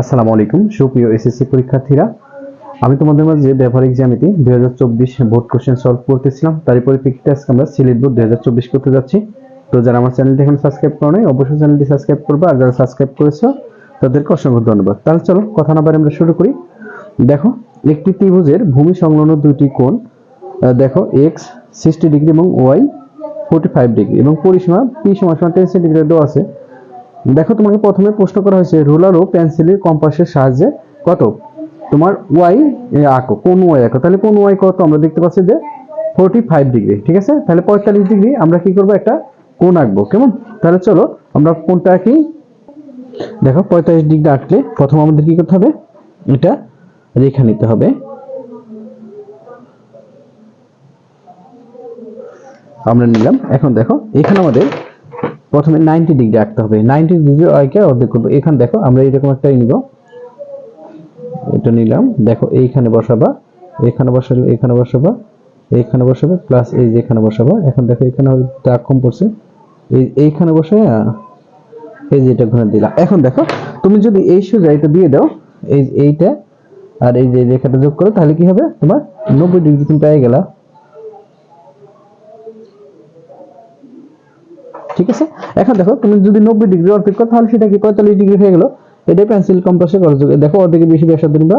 আসসালামু আলাইকুম, সুপ্রিয় এসএসসি পরীক্ষার্থীরা। আমি তোমাদের মাঝে ব্যবহারিক জ্যামিতি দুই হাজার চব্বিশ বোর্ড কোশ্চেন সলভ করতেছিলাম, তারই পরিপ্রেক্ষিতে আজকে আমরা সিলেট বোর্ড দুই হাজার চব্বিশ করতে যাচ্ছি। তো যারা আমার চ্যানেলটি এখন সাবস্ক্রাইব করো নাই, অবশ্যই চ্যানেলটি সাবস্ক্রাইব করবে, আর যারা সাবস্ক্রাইব করেছ, তাদেরকে অসংখ্য ধন্যবাদ। তাহলে চলো, কথা না বারে আমরা শুরু করি। দেখো, একটি ত্রিভুজের ভূমি সংলগ্ন দুটি কোণ দেখো এক্স সিক্সটি ডিগ্রি এবং ওয়াই ফোর্টি ফাইভ ডিগ্রি এবং পরিসীমা পি সমান সমান টেন সেন্টিমিটার দেওয়া আছে। দেখো, তোমাকে প্রথমে প্রশ্ন করা হয়েছে, রুলার ও পেন্সিলের কম্পাসের সাহায্যে কত? তোমার ওয়াই আঁকো। কোন ওয়াই আঁকো? তাহলে কোন ওয়াই কত? আমরা দেখতে পাচ্ছি যে ফোর্টি ফাইভ ডিগ্রি ঠিক আছে? তাহলে পঁয়তাল্লিশ ডিগ্রি আমরা কি করব? একটা কোণ আঁকবো। কেমন? তাহলে চলো, আমরা কোনটা আঁকি। দেখো, পঁয়তাল্লিশ ডিগ্রি আঁকলে প্রথম আমাদের কি করতে হবে? এটা রেখা নিতে হবে। আমরা নিলাম। এখন দেখো, এখানে আমাদের প্রথমে নাইনটি ডিগ্রি আঁকতে হবে। নাইনটি ডিগ্রি আঁকে অর্ধেক করব। এখানে দেখো, আমরা এরকম একটাই নিব। এটা নিলাম। দেখো, এইখানে বসাবা, এখানে বসালে এখানে বসাবা এইখানে বসাবে প্লাস এই যে এখানে বসাবা। এখন দেখো, এখানে দাগ কম পড়ছে। এই এইখানে বসে এই যে এটা ঘুরে দিলাম। এখন দেখো, তুমি যদি এই সোজা এটা দিয়ে দাও, এই এইটা আর এই যে রেখাটা যোগ করো, তাহলে কি হবে? তোমার নব্বই ডিগ্রি তুমি পেয়ে গেলা। ঠিক আছে? এখন দেখো, তুমি যদি নব্বই ডিগ্রি অর্ধেক করো, তাহলে সেটা কি? পঁয়তাল্লিশ ডিগ্রি হয়ে গেল। এটাই পেন্সিল কম্পাসে করা যাবে দেখো অর্ধেকের বেশি ব্যাসার্ধ নিবা।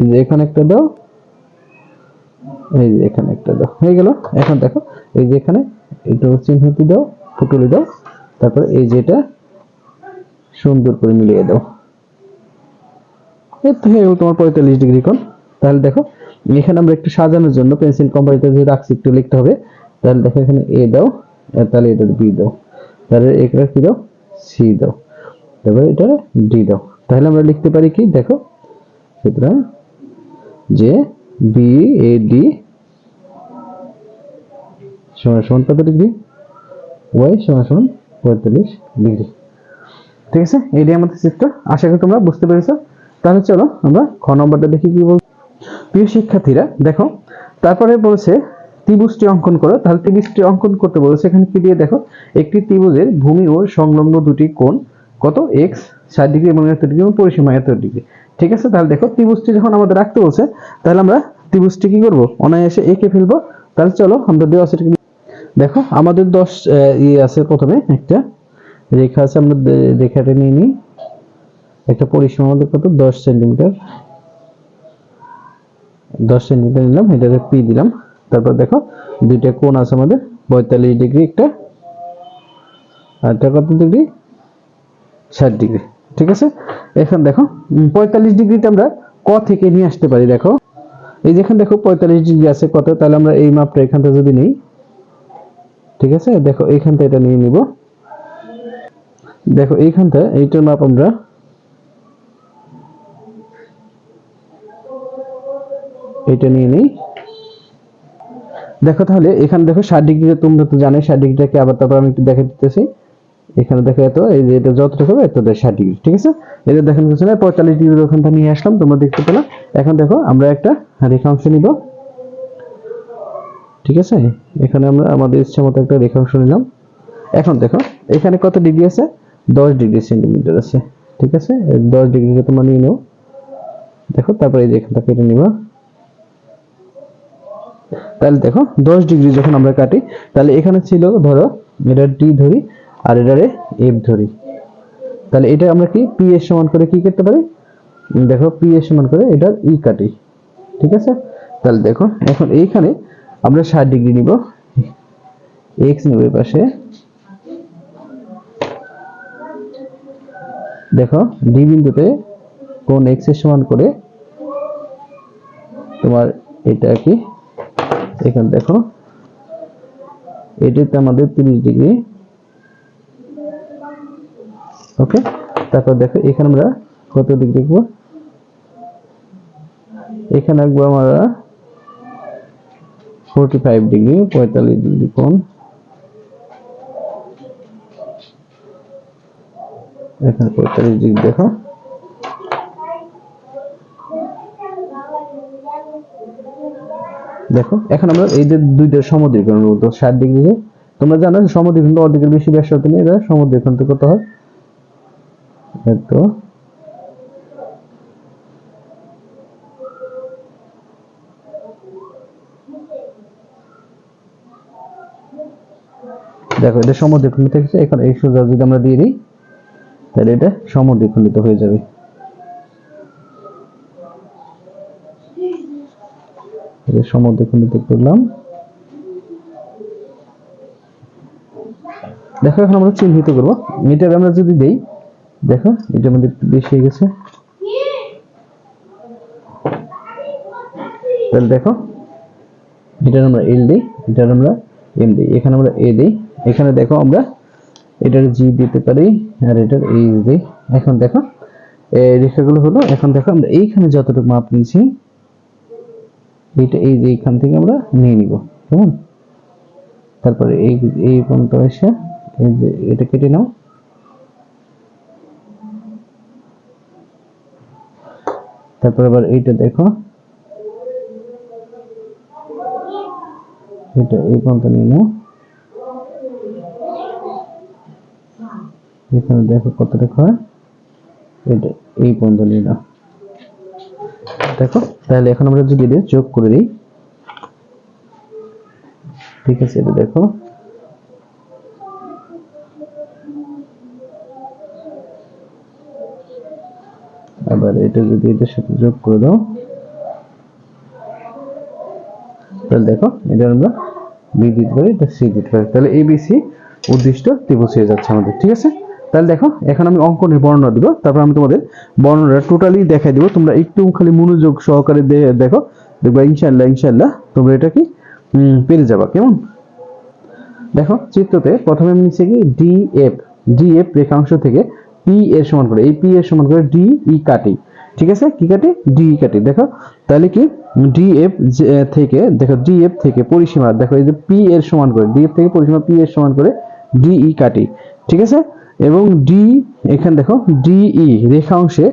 এই যে এখানে একটা দাও। এই যে এখানে একটা দাও। হয়ে গেল? এখন দেখো, এই যে এখানে একটু চিহ্নটি দাও ফুটুলি দাও। তারপরে এই যেটা সুন্দর করে মিলিয়ে দাও। এর থেকে হয়ে গেল তোমার পঁয়তাল্লিশ ডিগ্রি কোণ। তাহলে দেখো, এখানে আমরা একটু সাজানোর জন্য পেন্সিল কম্পাসে যে রাখছি, একটু লিখতে হবে। তাহলে দেখো, এখানে এ দাও। তাহলে এটা বি দাও। তাহলে এটা কি দাও? সি দাও। তারপরে এটা ডি দাও। তাহলে আমরা লিখতে পারি কি? দেখো, সুতরাং যে বি, এ, ডি সমান সমান কত ডিগ্রি? ওয়াই সমান সমান পঁয়তাল্লিশ ডিগ্রি। ঠিক আছে? এটাই আমাদের চিত্র। আশা করি তোমরা বুঝতে পেরেছ। তাহলে চলো আমরা খ নম্বরটা দেখি কি বল প্রিয় শিক্ষার্থীরা, দেখো, তারপরে বলছে ত্রিভুজটি অঙ্কন করো, তাহলে ত্রিভুজটি অঙ্কন করতে বলেছে এখানে কি দিয়ে দেখো, একটি ত্রিভুজের ভূমি ও সংলগ্ন দুটি কোণ, কত? এক্স ষাট ডিগ্রি এবং এত ডিগ্রি এবং পরিসীমা এত ডিগ্রি। ঠিক আছে? তাহলে দেখো, ত্রিভুজটি যখন আমাদের রাখতে বলছে, তাহলে আমরা ত্রিভুজটি কি করব? অনায়াসে এঁকে ফেলব। তাহলে চলো, আমরা দেওয়া সেটা দেখো, আমাদের দশ ইয়ে আছে প্রথমে একটা, রেখা আছে, আমরা রেখাটা নিয়ে নিই। একটা পরিসীমা আমাদের কত? দশ সেন্টিমিটার। দশ সেন্টিমিটার নিলাম এটাকে পি দিলাম। তারপর দেখো, দুইটা কোণ আছে আমাদের, পঁয়তাল্লিশ ডিগ্রি একটা এটা কত ডিগ্রি? ষাট ডিগ্রি, ঠিক আছে? এখন দেখো পঁয়তাল্লিশ ডিগ্রিতে আমরা ক থেকে নিয়ে আসতে পারি, দেখো। এই যেখানে দেখো, পঁয়তাল্লিশ ডিগ্রি আছে কত, তাহলে আমরা এই মাপটা এখানটা যদি নিই, ঠিক আছে? দেখো, এইখানটা এটা নিয়ে নিব। দেখো, এইখানটা, এইটার মাপ আমরা এটা নিয়ে নিই। দেখো তাহলে, এখানে দেখো ষাট ডিগ্রি তোমরা তো জানোই, ষাট ডিগ্রিটাকে আবার তারপর আমি একটু দেখে দিতেছি। এখানে দেখো এত, এই যে এটা যতটুকু হবে এত ষাট ডিগ্রি, ঠিক আছে? এটা দেখেন কিছু না পঁয়তাল্লিশ ডিগ্রি ওখানটা নিয়ে আসলাম, তোমরা দেখতে পেলাম এখন দেখো, আমরা একটা রেখাংশ নিব। ঠিক আছে? এখানে আমরা আমাদের ইচ্ছা মতো একটা রেখাংশ নিলাম। এখন দেখো, এখানে কত ডিগ্রি আছে? দশ ডিগ্রি সেন্টিমিটার আছে, ঠিক আছে? দশ ডিগ্রিকে তোমরা নিয়ে নাও। দেখো, তারপরে এই যে এখানটা কেটে নিবা। তাহলে দেখো, দশ ডিগ্রি যখন আমরা কাটি, তাহলে এখানে ছিল, ধরো এটা ডি ধরি আর এটারে এফ ধরি। তাহলে এটা আমরা কি, পি এর সমান করে কি করতে পারি? দেখো, পি এর সমান করে এটা ই কাটি, ঠিক আছে? তাহলে দেখো, এখন এইখানে আমরা ষাট ডিগ্রি নিব। এক্স নিব এই পাশে। দেখো, ডি বিন্দুতে কোন এক্সের সমান করে তোমার এটা কি এখানে দেখো, এটাতে আমাদের তিরিশ ডিগ্রি। ওকে, তারপর দেখো, এখানে আমরা কত ডিগ্রি দেখব? এখানে আঁকবো আমরা ফোরটি ফাইভ ডিগ্রি, পঁয়তাল্লিশ ডিগ্রি কোণ। এখানে পঁয়তাল্লিশ ডিগ্রি দেখো। দেখো, এখন আমরা এই যে দুইটা সমদ্বিকরণ বলতো ষাট ডিগ্রি যে, তোমরা জানো যে সমদ্বিখণ্ড অর্ধেকের বেশি ব্যাসার্ধ নিয়ে এটা সমদ্বিখণ্ড কত হয়? তো দেখো, এটা সমদ্বিখণ্ডিত হয়েছে এখন এই সোজা যদি আমরা দিয়ে দিই, তাহলে এটা সমদ্বিখণ্ডিত হয়ে যাবে। এটা সমদ্বিখণ্ডিত করলাম। দেখো, এখন আমরা চিহ্নিত করব। মিটার আমরা যদি দেই, দেখো এটার মধ্যে একটু বেশি হয়ে গেছে। তাহলে দেখো এটার আমরা এল দিই এটার আমরা এম দিই, এখানে আমরা এ দিই, এখানে দেখো আমরা এটার জি দিতে পারি, আর এটার এইচ দিই। এখন দেখো, এই রেখাগুলো হলো, এখন দেখো আমরা এইখানে যতটুকু মাপ নিয়েছি এইটা এই যে এইখান থেকে আমরা নিয়ে নিব, কেমন? তারপরে এই এই পর্যন্ত এসে এই যে এটা কেটে নাও। তারপর আবার এইটা দেখো। এটা এই পর্যন্ত নিয়ে নাও। এখানে দেখো কতটা হয় এটা এই পর্যন্ত নিয়ে নাও। দেখো, তাহলে এখন আমরা যদি এটা যোগ করে দিই, ঠিক আছে, এটা দেখো। আবার এটা যদি এটার সাথে যোগ করে দাও, তাহলে দেখো, এটা আমরা বি দিতে পারি এটা সি দিতে পারি তাহলে এবিসি উদ্দিষ্ট ত্রিভুজ হয়ে যাচ্ছে আমাদের, ঠিক আছে? তাহলে দেখো, এখন আমি অঙ্কনের বর্ণনা দিব। তারপর আমি তোমাদের বর্ণনাটা টোটালি দেখাই দিব। তোমরা একটু খালি মনোযোগ সহকারে দেখো, দেখবা ইনশাল্লাহ ইনশাল্লাহ তোমরা এটা কি পেরে যাবা। কেমন? দেখো, চিত্রতে প্রথমে আমি নিচে কি ডি এফ ডি এফ রেখাংশ থেকে পি এর সমান করে, এই পি এর সমান করে ডি ই কাটি। ঠিক আছে? কি কাটি? ডি ই কাটি। দেখো, তাহলে কি ডি এফ থেকে, দেখো ডি এফ থেকে পরিসীমা, দেখো, এই যে পি এর সমান করে ডি এফ থেকে পরিসীমা পি এর সমান করে ডি ই কাটি। ঠিক আছে? এবং ডি এখানে দেখো ডিই রেখাংশে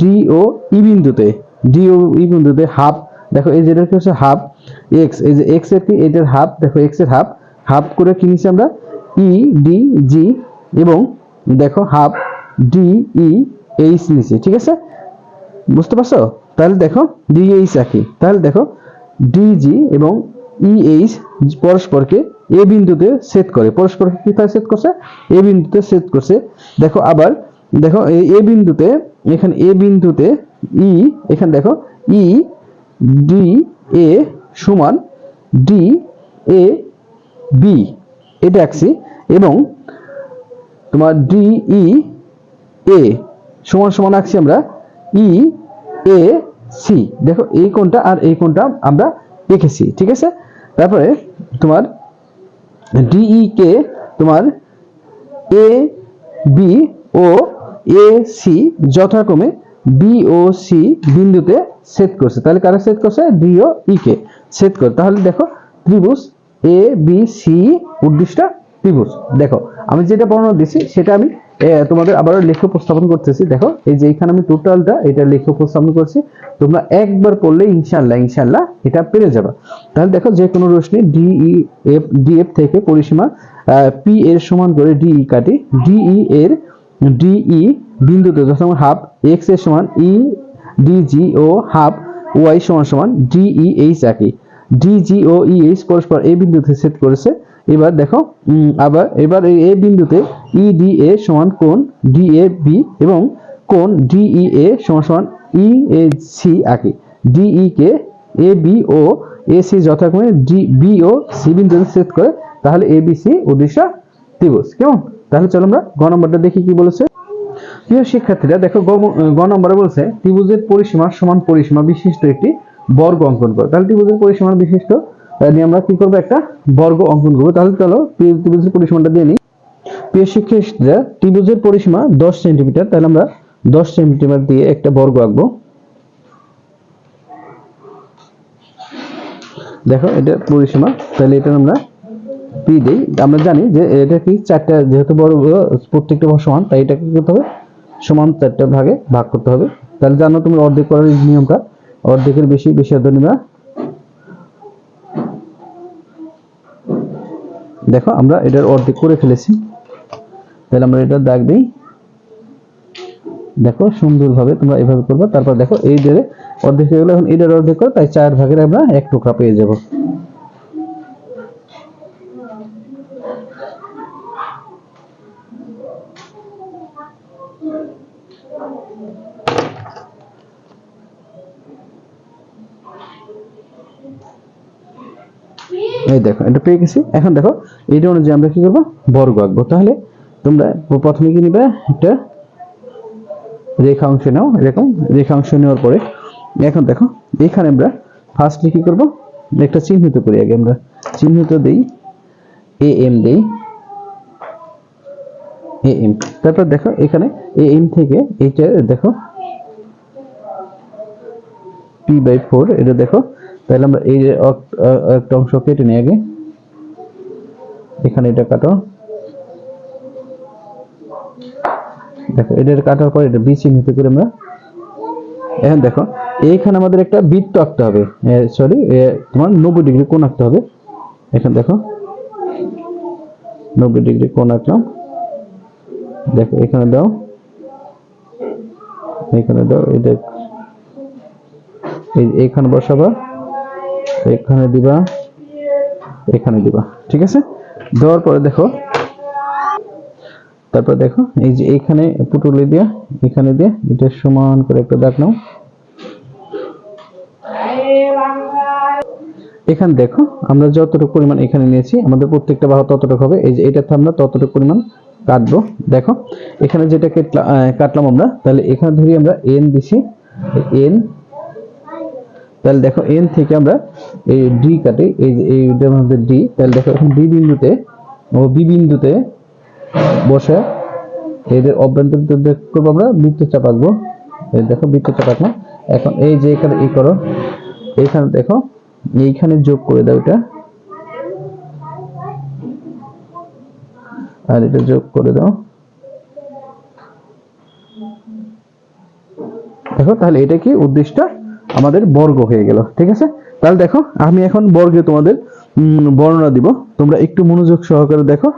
ডি ও ই বিন্দুতে ডি ও ই বিন্দুতে হাফ দেখো, এই যেটা হচ্ছে হাফ এক্স এই যে এক্সের কি? এটার হাফ দেখো এক্সের হাফ হাফ করে কি নিচ্ছি আমরা? ই ডি জি এবং দেখো হাফ ডি ই এইচ নিচে ঠিক আছে? বুঝতে পারছ? তাহলে দেখো ডিএইচ একই। তাহলে দেখো ডিজি এবং ই এইচ পরস্পরকে এ বিন্দুতে সেট করে পরস্পরকে কোথায় সেট করছে? এ বিন্দুতে সেট করছে। দেখো আবার, দেখো এ বিন্দুতে, এখানে এ বিন্দুতে ই, এখানে দেখো ই, ডি, এ সমান ডি, এ, বি। এটা আঁকছি এবং তোমার ডি, ই, এ সমান সমান আঁকছি আমরা। E, A, C. দেখো এই কোণটা আর এই কোণটা আমরা দেখেছি ঠিক আছে? তারপরে তোমার ডিই কে তোমার এ বি ও এ সি যথাক্রমে বি ও সি বিন্দুতে সেট করছে। তাহলে কারা সেট করছে? ডি ও ই কে সেট করে। তাহলে দেখো, ত্রিভুজ এ বি সি উদ্দিষ্ট ত্রিভুজ। দেখো, আমি যেটা বর্ণনা দিছি সেটা আমি তোমাদের আবারও লেখা উপস্থাপন করতেছি। দেখো, এই যে এখানে আমি টোটালটা এটা লেখা উপস্থাপন করছি। তোমরা একবার পড়লে ইনশাল্লাহ ইনশাল্লাহ এটা পেরে যাবে। তাহলে দেখো, যে কোনো রশ্মি ডিই এফ ডিএফ থেকে পরিসীমা পি এর সমান করে ডিই কাটি। ডিই এর ডিই বিন্দুতে, যখন হাফ এক্সের সমান ই ডিজি ও হাফ ওয়াই সমান সমান ডিই এইচ একই। ডিজি ও ইএইচ পরস্পর এই বিন্দুতে সেট করেছে। এবার দেখো আবার, এবার এই এ বিন্দুতে ইডি এ সমান কোণ ডিএ বি এবং কোণ ডিই এ সমান সমান ই এ সি আঁকি ডিই কে এ বি ও এ সি যথাক্রমে ডি বি ও সি বিন্দুতে সেট করে, তাহলে এ বি সি উদ্দেশ্য ত্রিভুজ। কেমন? তাহলে চলো আমরা গ নম্বরটা দেখি কি বলেছে। প্রিয় শিক্ষার্থীরা, দেখো গ নম্বরে বলছে, ত্রিভুজের পরিসীমা সমান পরিসীমা বিশিষ্ট একটি বর্গ অঙ্কন করো। তাহলে ত্রিভুজের পরিসীমা বিশিষ্ট নিয়ে আমরা কি করব? একটা বর্গ অঙ্কন করব। তাহলে চলো ত্রিভুজের পরিসীমাটা দিয়ে নিই প্রিয় শিক্ষার্থীরা, ত্রিভুজের পরিসীমা দশ সেন্টিমিটার। তাহলে আমরা দশ সেন্টিমিটার দিয়ে একটা বর্গ আঁকবো। দেখো, এটা পরিসীমা। তাহলে এটা আমরা পি দেই। আমরা জানি যে এটা কি চারটা, যেহেতু বড়, প্রত্যেকটা ভাগ সমান, তাই এটাকে করতে হবে? সমান চারটা ভাগে ভাগ করতে হবে। তাহলে জানো তুমি অর্ধেক করার নিয়মটা। অর্ধেকের বেশি বেশি অর্ধেক নিবা। দেখো, আমরা এটার অর্ধেক করে ফেলেছি। তাহলে আমরা এটা দাগ দিই। দেখো, সুন্দরভাবে তোমরা এভাবে করবে। তারপর দেখো, এই যে অর্ধেক হয়ে গেলে, এখন এটার অর্ধেক করে তাই চার ভাগের আমরা এক টুকরা পেয়ে যাব। এই দেখো, এটা পেয়ে গেছি। এখন দেখো এটা অনুযায়ী আমরা কি করব? বর্গ আঁকবো। তাহলে তোমরা প্রথমে কি নিবে? একটা রেখা অংশ নাও, এরকম রেখা অংশ নেওয়ার পরে। এখন দেখো, এখানে আমরা ফার্স্টে কি করব? একটা চিহ্নিত করি আগে আমরা। চিহ্নিত দেই এ এম দেই এ এম তারপর দেখো, এখানে এ এম থেকে এইটা দেখো পি বাই ফোর এটা দেখো তাহলে আমরা এই যে একটা অংশ কেটে নিই আগে। এখানে এটা কাটো। দেখো এটা কাটার পর এটা বি চিহ্নিত করে আমরা এখন দেখো, এইখানে আমাদের একটা বৃত্ত আঁকতে হবে। সরি তোমার নব্বই ডিগ্রি কোণ আঁকতে হবে। এখন দেখো, নব্বই ডিগ্রি কোণ আঁকলাম। দেখো, এখানে দাও। এখানে দাও এটা এখানে বসাবা। এখানে দিবা এখানে দিবা, ঠিক আছে? দেওয়ার পরে দেখো, তারপর দেখো, এই যে এখানে পুটুলি দিয়া, এখানে দিয়ে, এটা সমান করে একটা দাগ নাও। এখানে দেখো, আমরা যতটুকু পরিমাণ এখানে নিয়েছি, আমাদের প্রত্যেকটা বাহু ততটুকু হবে। এই যে এটাতে আমরা ততটুকু পরিমাণ কাটবো। দেখো, এখানে যেটা কাটলাম আমরা, তাহলে এখানে ধরি আমরা এন দিছি। এন তাহলে দেখো এন থেকে আমরা এই ডি কাটি, এই যে এইটার মধ্যে ডি তাহলে দেখো এখন ডি বিন্দুতে ও বি বিন্দুতে বসে এদের অভ্যন্তর করব আমরা বৃত্তচাপ আঁকবো। এই দেখো বৃত্তচাপ আঁকলাম এখন এই যে এখানে ই করো, এইখানে দেখো, এইখানে যোগ করে দাও এটা। আর এটা যোগ করে দাও। দেখো তাহলে এটা কি উদ্দিষ্ট আমাদের বর্গ হয়ে গেল, ঠিক আছে? তাহলে দেখো, আমি এখন বর্গে তোমাদের বর্ণনা দিব। তোমরা একটু মনোযোগ সহকারে দেখো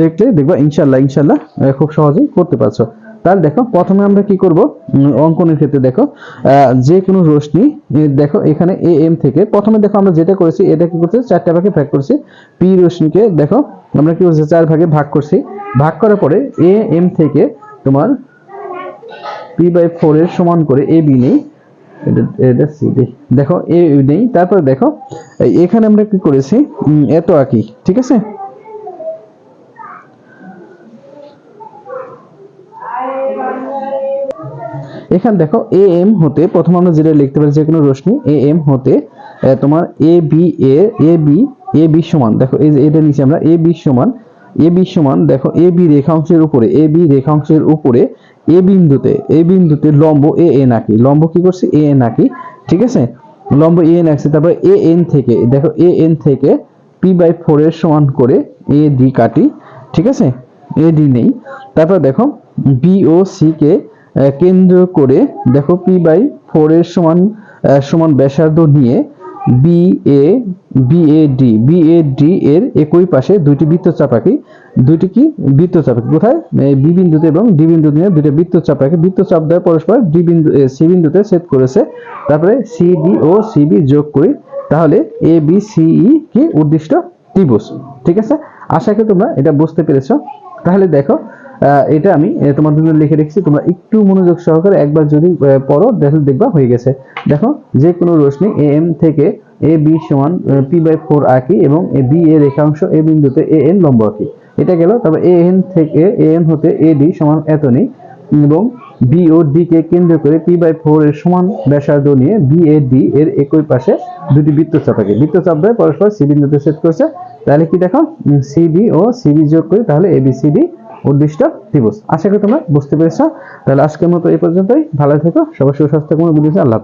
দেখলে দেখবা ইনশাল্লাহ ইনশাল্লাহ খুব সহজেই করতে পারছ। তাহলে দেখো, প্রথমে আমরা কি করব? অঙ্কনের ক্ষেত্রে দেখো যে কোনো রশ্মি দেখো, এখানে এ এম থেকে, প্রথমে দেখো আমরা যেটা করেছি, এটা কি করছি? চারটা ভাগে ভাগ করছি। পি রশ্মিকে দেখো, আমরা কি করছি? চার ভাগে ভাগ করছি। ভাগ করার পরে এ এম থেকে তোমার পি বাই ফোর এর সমান করে এ বি নেই। এটা এটা দেখো, এ নেই, তারপরে দেখো এখানে আমরা কি করেছি? এত আঁকি, ঠিক আছে? এখানে দেখো এ এম হতে, প্রথম আমরা যেটা লিখতে পারি, যে কোনো রশ্মি এ এম হতে তোমার A B A A B A B সমান। দেখো, এই যে এটা নিচে আমরা এ বি সমান এ বি সমান, দেখো এ বি রেখাংশের উপরে এ বি রেখাংশের উপরে এ বিন্দুতে এ বিন্দুতে লম্ব এ এন আঁকি লম্ব কি করছি? এ এন আঁকি ঠিক আছে? লম্ব এ এন আঁকছি তারপরে এ এন থেকে, দেখো এ এন থেকে পি বাই ফোর এর সমান করে এ ডি কাটি, ঠিক আছে? এ ডি নেই। তারপর দেখো বি ও সি কে কেন্দ্র করে, দেখো পি বাই ফোর এর সমান সমান ব্যাসার্ধ নিয়ে B A B A D B A D এর একই পাশে দুইটি বৃত্তচাপ আঁকি দুইটি কি? বৃত্তচাপ কোথায়? বি বিন্দুতে এবং ডি বিন্দু নিয়ে দুইটা বৃত্তচাপ আঁকি বৃত্তচাপ দেওয়া পরস্পর ডি বিন্দু সি বিন্দুতে ছেদ করেছে। তারপরে সি ডি ও সি বি যোগ করি। তাহলে এ বি সি ই কি? উদ্দিষ্ট ত্রিভুজ। ঠিক আছে? আশা করি তোমরা এটা বুঝতে পেরেছ। তাহলে দেখো এটা আমি তোমাদের জন্য লিখে রেখেছি। তোমরা একটু মনোযোগ সহকারে একবার যদি পড়ো, দেখো দেখবা হয়ে গেছে। দেখো যে কোনো রশ্মি, এ, এম থেকে এ, বি সমান পি বাই ফোর আঁকি এবং এ, বি এর রেখাংশ এ বিন্দুতে এ, এন লম্ব আঁকি। এটা গেল তবে এ, এন থেকে এ, এন হতে এ, ডি সমান এত নেই এবং বি ও ডি কে কেন্দ্র করে পি বাই ফোর এর সমান ব্যাসার্ধ নিয়ে বি এ ডি এর একই পাশে দুটি বৃত্তচাপ আঁকি বৃত্তচাপ দ্বয় পরস্পর সি বিন্দুতে সেট করছে। তাহলে কি দেখো? সি ডি ও সি বি যোগ করি তাহলে এ বি সি ডি উদ্দিষ্ট দিবস। আশা করি তোমরা বুঝতে পেরেছ। তাহলে আজকের মতো এই পর্যন্তই। ভালো থেকো, সবার সুস্বাস্থ্য, কোনো আল্লাহ।